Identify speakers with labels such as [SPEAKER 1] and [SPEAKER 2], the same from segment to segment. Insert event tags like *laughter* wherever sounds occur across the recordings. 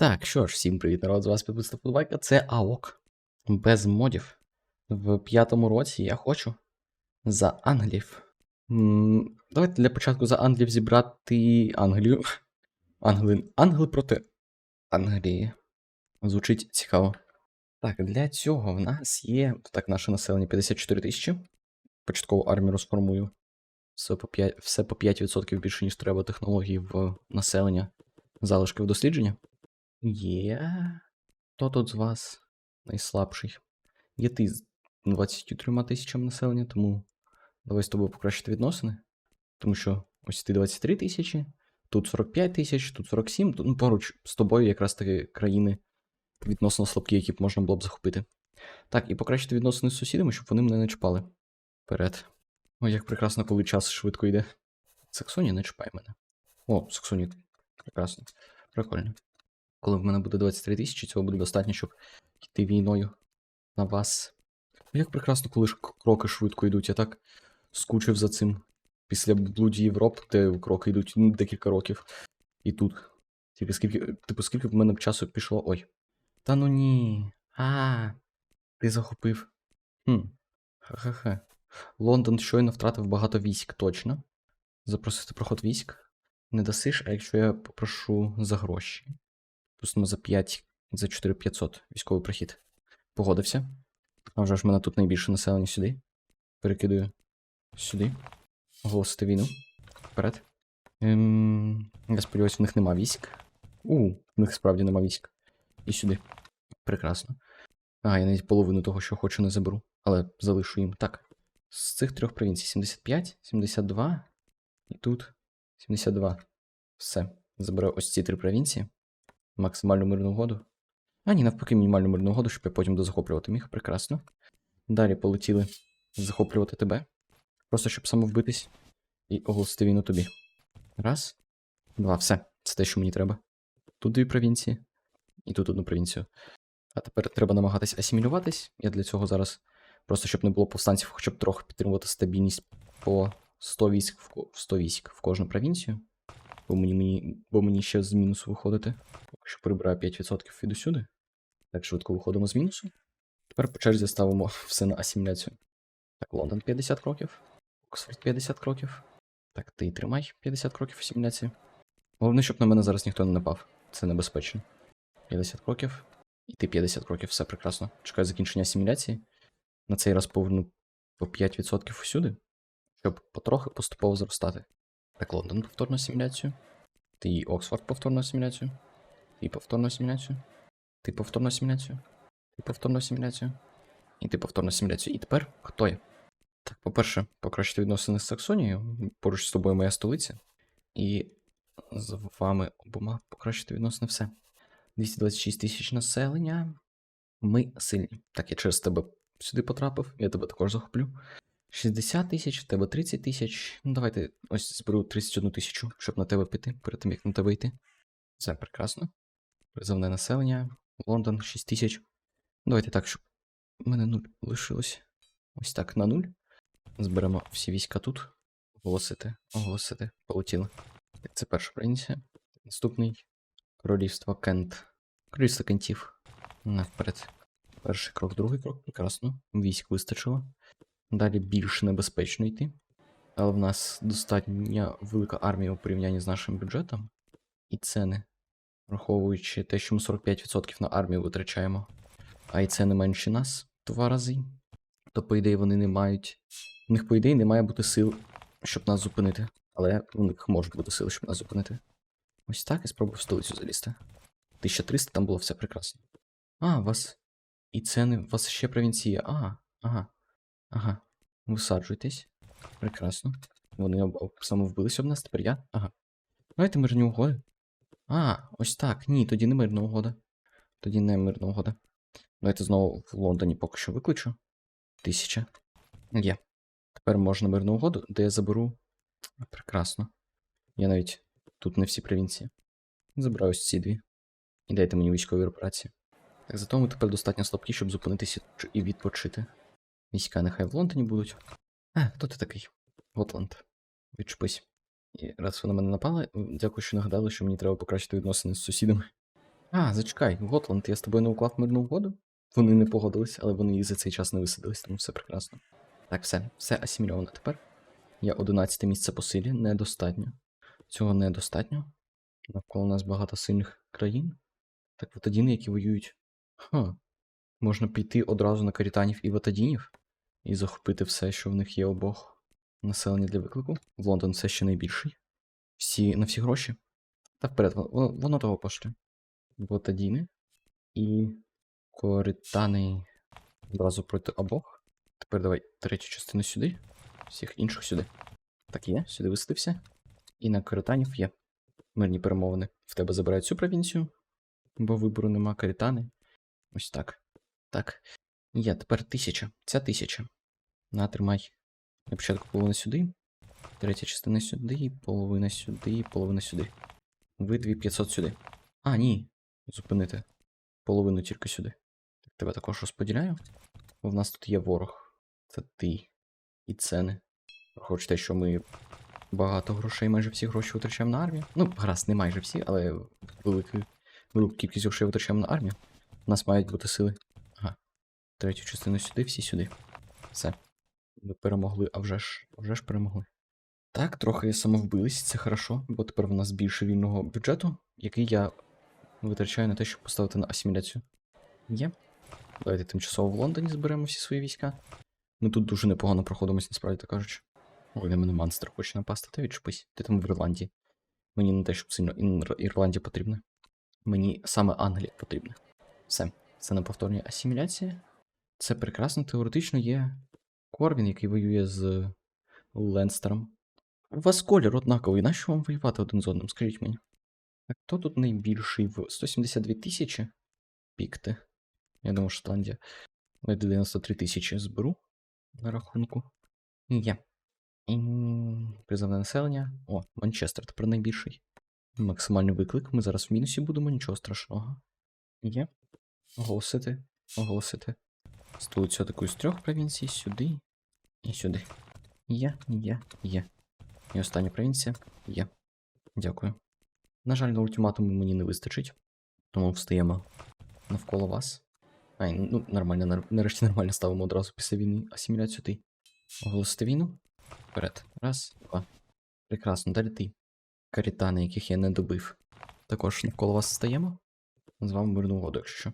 [SPEAKER 1] Так, що ж, всім привіт, народ, з вас підписана Футбайка. Це АОК. Без модів. В п'ятому році я хочу за Англів. Давайте для початку за Англів зібрати Англію. Англи... Англи проти Англії. Звучить цікаво. Так, для цього в нас є. Так, наше населення 54 тисячі. Початкову армію розформую. Все по 5%, все по 5% більше, ніж треба технологій в населення. Залишки в дослідження. Є. Хто тут з вас найслабший? Є ти з 23 тисячами населення, тому давай з тобою покращити відносини. Тому що ось ти 23 тисячі, тут 45 тисяч, тут 47, тут, ну, поруч з тобою якраз таки країни відносно слабкі, які б можна було б захопити. Так, і покращити відносини з сусідами, щоб вони мене не чіпали. Вперед. Ой, як прекрасно, коли час швидко йде. Саксонія не чіпай мене. О, Саксонія. Прекрасно. Прикольно. Коли в мене буде 23 тисячі, цього буде достатньо, щоб йти війною на вас. Як прекрасно, коли ж кроки швидко йдуть, я так скучив за цим. Після блуді Європ, де кроки йдуть ну, декілька років. І тут. Тільки скільки. Типу, скільки в мене часу пішло. Ой. Та ну ні. А, ти захопив. Хм. Ха-ха-ха. Лондон щойно втратив багато військ, точно. Запросити проход військ. Не дасиш, а якщо я попрошу за гроші. Пустимо за 5, за 4500 військовий прохід. Погодився. А вже ж мене тут найбільше населення сюди. Перекидую сюди. Оголосити війну. Вперед. Ем, я сподіваюся, в них нема військ. У, в них справді нема військ. І сюди. Прекрасно. А, я навіть половину того, що хочу, не заберу. Але залишу їм. Так. З цих трьох провінцій 75, 72 і тут 72. Все. Заберу ось ці три провінції максимальну мирну угоду. А ні, навпаки, мінімальну мирну угоду, щоб я потім дозахоплювати міг. Прекрасно. Далі полетіли захоплювати тебе. Просто щоб самовбитись і оголосити війну тобі. Раз, два, все. Це те, що мені треба. Тут дві провінції, і тут одну провінцію. А тепер треба намагатись асимілюватись. Я для цього зараз, просто щоб не було повстанців, хоча б трохи підтримувати стабільність по 100 військ в 100 військ в кожну провінцію. Бо мені, мені, бо мені ще з мінусу виходити. Поки що прибираю 5% від усюди. Так швидко виходимо з мінусу. Тепер по черзі ставимо *laughs* все на асиміляцію. Так, Лондон 50 кроків. Оксфорд 50 кроків. Так, ти тримай 50 кроків асиміляції. Головне, щоб на мене зараз ніхто не напав. Це небезпечно. 50 кроків. І ти 50 кроків, все прекрасно. Чекаю закінчення асиміляції. На цей раз поверну по 5% усюди, щоб потрохи поступово зростати. Так, Лондон повторну асиміляцію. Ти Оксфорд повторну асиміляцію. Ти повторну асиміляцію. Ти повторну асиміляцію. Ти повторну асиміляцію. І ти повторну асиміляцію. І тепер хто я? Так, по-перше, покращити відносини з Саксонією. Поруч з тобою моя столиця. І з вами обома покращити відносини все. 226 тисяч населення. Ми сильні. Так, я через тебе сюди потрапив, я тебе також захоплю. 60 тисяч, в тебе 30 тисяч. Ну, давайте ось зберу 31 тисячу, щоб на тебе піти, перед тим, як на тебе йти. Це прекрасно. Призовне населення. Лондон 6 тисяч. Давайте так, щоб у мене 0 лишилось. Ось так, на 0. Зберемо всі війська тут. Оголосити, оголосити. Полетіли. Так, це перша провінція. Наступний. Королівство Кент. Королівство Кентів. Навперед. Перший крок, другий крок. Прекрасно. Військ вистачило. Далі більш небезпечно йти. Але в нас достатньо велика армія у порівнянні з нашим бюджетом. І ціни. Враховуючи те, що ми 45% на армію витрачаємо, а і це не менше нас два рази. То, по ідеї, вони не мають. У них, по ідеї, не має бути сил, щоб нас зупинити. Але у них можуть бути сили, щоб нас зупинити. Ось так і спробую в столицю залізти. 1300 там було все прекрасно. А, у вас. І це не. У вас ще провінція. Ага, ага. Ага. Висаджуйтесь. Прекрасно. Вони самовбились об нас, тепер я. Ага. Давайте мирні угоди. А, ось так. Ні, тоді не мирна угода. Тоді не мирна угода. Давайте знову в Лондоні поки що викличу. Тисяча. Є. Тепер можна мирну угоду, де я заберу. Прекрасно. Я навіть тут не всі провінції. Забираю ось ці дві. І дайте мені військові операції. Так, зато ми тепер достатньо слабкі, щоб зупинитися і відпочити. Війська нехай в Лондоні будуть. А, хто ти такий? Готланд. Відчепись. І раз ви мене напали, дякую, що нагадали, що мені треба покращити відносини з сусідами. А, зачекай, Готланд, я з тобою не уклав мирну угоду? Вони не погодились, але вони і за цей час не висадились, тому все прекрасно. Так, все, все асимільовано тепер. Я 11 місце по силі, недостатньо. Цього недостатньо. Навколо нас багато сильних країн. Так ватадіни, які воюють. Ха. Можна піти одразу на карітанів і ватадінів і захопити все, що в них є обох. Населення для виклику. В Лондон все ще найбільший. Всі на всі гроші. Та вперед, воно, воно того пошле. Ватадіни і коритани одразу проти обох. Тепер давай третю частину сюди. Всіх інших сюди. Так є, сюди висадився. І на коританів є мирні перемовини. В тебе забирають цю провінцію, бо вибору нема карітани. Ось так. Так. Є, тепер тисяча. Ця тисяча. На, тримай. На початку половина сюди. Третя частина сюди, половина сюди, половина сюди. Ви 2500 сюди. А, ні. Зупинити. Половину тільки сюди. Так, тебе також розподіляю. Бо в нас тут є ворог. Це ти. І ціни. Хоч те, що ми багато грошей, майже всі гроші витрачаємо на армію. Ну, гаразд, не майже всі, але велику, велику кількість грошей витрачаємо на армію. У нас мають бути сили. Третю частину сюди, всі сюди. Все. Ми перемогли, а вже ж, вже ж перемогли. Так, трохи самовбились, це хорошо, бо тепер в нас більше вільного бюджету, який я витрачаю на те, щоб поставити на асиміляцію. Є. Давайте тимчасово в Лондоні зберемо всі свої війська. Ми тут дуже непогано проходимось, насправді так кажучи. Ой, на мене монстр хоче напасти, ти відчепись. Ти там в Ірландії. Мені не те, щоб сильно Ірландія потрібна. Мені саме Англія потрібна. Все. Це не повторення асиміляція. Це прекрасно, теоретично є Корвін, який воює з Ленстером. У вас колір однаковий, нащо вам воювати один з одним? Скажіть мені. А хто тут найбільший в 172 тисячі? Пікти. Я думаю, Шотландія. Я 93 тисячі зберу на рахунку. Є. Призовне населення. О, Манчестер тепер найбільший. Максимальний виклик. Ми зараз в мінусі будемо, нічого страшного. Є. Оголосити. Оголосити. Столицю атакую з трьох провінцій. Сюди і сюди. Є, є, є. І остання провінція є. Дякую. На жаль, на ультиматуму мені не вистачить, тому встаємо навколо вас. Ай, ну нормально, нар- нарешті нормально ставимо одразу після війни асиміляцію ти. Оголосити війну. Вперед. Раз, два. Прекрасно, далі ти. Карітани, яких я не добив. Також навколо вас стаємо. З вами мирну угоду, якщо що.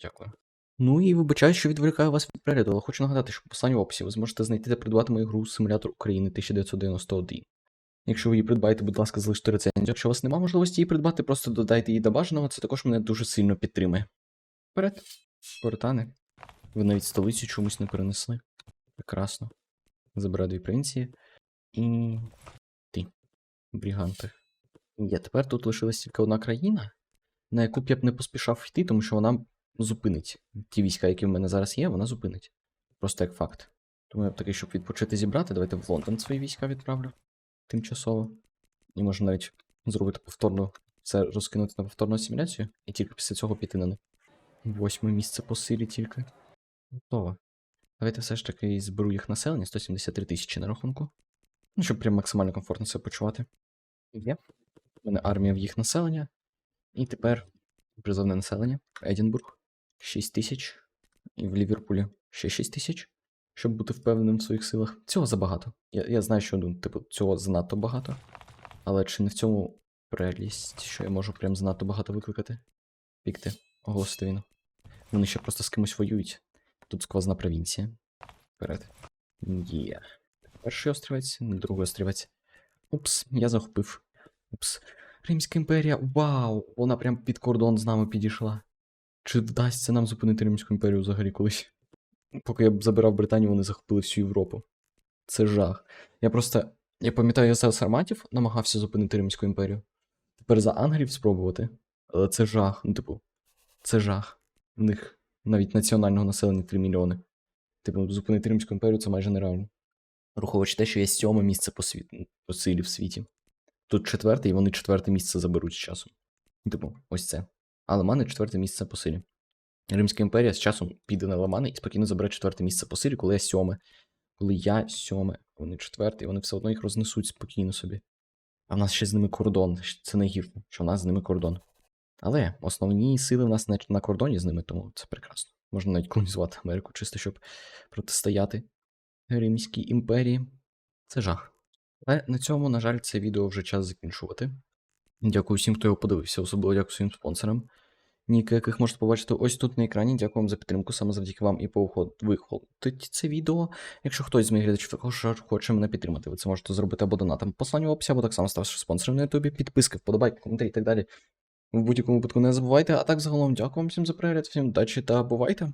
[SPEAKER 1] Дякую. Ну і вибачаю, що відволікаю вас від перегляду, але хочу нагадати, що в посланні в описі ви зможете знайти та придбати мою гру Симулятор України 1991. Якщо ви її придбаєте, будь ласка, залиште рецензію. Якщо у вас немає можливості її придбати, просто додайте її до бажаного, це також мене дуже сильно підтримує. Вперед, Коротани. Ви навіть столицю чомусь не перенесли. Прекрасно. Забираю дві провінції. І. ти. Бріганти. Є, тепер тут лишилась тільки одна країна, на яку б я б не поспішав йти, тому що вона зупинить. Ті війська, які в мене зараз є, вона зупинить. Просто як факт. Тому я б такий, щоб відпочити зібрати, давайте в Лондон свої війська відправлю. Тимчасово. І можна навіть зробити повторну. Це розкинути на повторну асиміляцію, і тільки після цього піти на них. Восьме місце по силі тільки. Готово. Давайте все ж таки зберу їх населення 173 тисячі на рахунку. Ну, щоб прям максимально комфортно себе почувати. Є. У мене армія в їх населення. І тепер призовне населення. Едінбург 6 тисяч. І в Ліверпулі ще 6 тисяч. Щоб бути впевненим в своїх силах. Цього забагато. Я, я знаю, що ну, типу, цього занадто багато. Але чи не в цьому прелість, що я можу прям занадто багато викликати? Пікти, оголосити війну. Вони ще просто з кимось воюють. Тут сквозна провінція. Вперед. Є. Перший острівець, другий острівець. Упс, я захопив. Упс. Римська імперія. Вау! Вона прям під кордон з нами підійшла. Чи вдасться нам зупинити Римську імперію взагалі колись? Поки я б забирав Британію, вони захопили всю Європу. Це жах. Я просто. Я пам'ятаю, я за сарматів намагався зупинити Римську імперію. Тепер за ангелів спробувати. Але це жах. Ну, типу, це жах. У них навіть національного населення 3 мільйони. Типу, зупинити Римську імперію це майже нереально. Враховуючи те, що є сьоме місце по, світ... по силі в світі. Тут четверте, і вони четверте місце заберуть з часом. Типу, ось це. А Ламани четверте місце по силі. Римська імперія з часом піде на Ламани і спокійно забере четверте місце по силі, коли я сьоме. Коли я сьоме, вони четверте, вони все одно їх рознесуть спокійно собі. А в нас ще з ними кордон. Це найгірше, що в нас з ними кордон. Але основні сили в нас на, на кордоні з ними, тому це прекрасно. Можна навіть колонізувати Америку, чисто щоб протистояти Римській імперії. Це жах. Але на цьому, на жаль, це відео вже час закінчувати. Дякую всім, хто його подивився, особливо дякую своїм спонсорам, ніки яких можете побачити ось тут на екрані. Дякую вам за підтримку. Саме завдяки вам і повиход- виходить це відео. Якщо хтось з моїх глядачів також хоче мене підтримати, ви це можете зробити або донатом. Послання в описі, або так само ставши спонсором на Ютубі, підписки, вподобайки, коментарі і так далі. В будь-якому випадку не забувайте. А так загалом дякую вам всім за перегляд, всім удачі та бувайте!